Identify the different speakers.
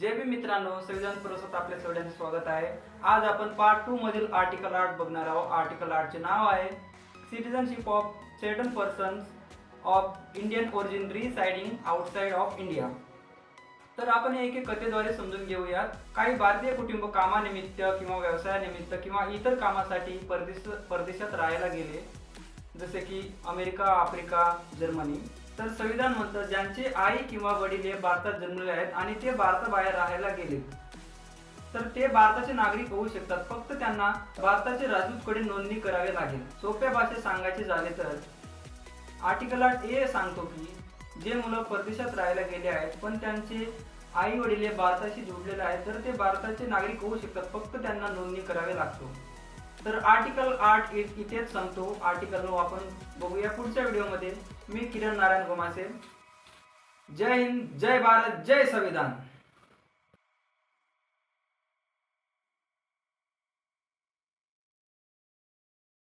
Speaker 1: जे बी मित्रांनो संविधान परिषद आपल्या सगळ्यांचं स्वागत आहे. आज आपण पार्ट टू मधील आर्टिकल आर्ट बघणार आहोत. आर्टिकल आर्टचे नाव आहे citizenship of certain persons of Indian origin residing outside of India तर आपण हे एक एक कथेद्वारे समजून घेऊयात काही भारतीय कुटुंब कामानिमित्त किंवा व्यवसायानिमित्त किंवा इतर कामासाठी परदेश परदेशात राहायला गेले. जसे की अमेरिका आफ्रिका जर्मनी. तर संविधान म्हणतं ज्यांचे आई किंवा वडील हे भारतात जन्मले आहेत आणि ते भारताबाहेर राहायला गेले. तर ते भारताचे नागरिक होऊ शकतात. फक्त त्यांना भारताचे राजदूतकडे नोंदणी करावी लागेल. सोप्या भाषेत सांगायचे झाले तर आर्टिकल आठ ए सांगतो की जे मुलं परदेशात राहायला गेले आहेत पण त्यांचे आई वडील हे भारताशी जोडलेले आहेत तर ते भारताचे नागरिक होऊ शकतात. फक्त त्यांना नोंदणी करावी लागतो. तर आर्टिकल आठ इथेच सांगतो आर्टिकल नऊ आपण बघूया पुढच्या व्हिडिओमध्ये. मी किरण नारायण गोमासे. जय हिंद जय भारत जय संविधान.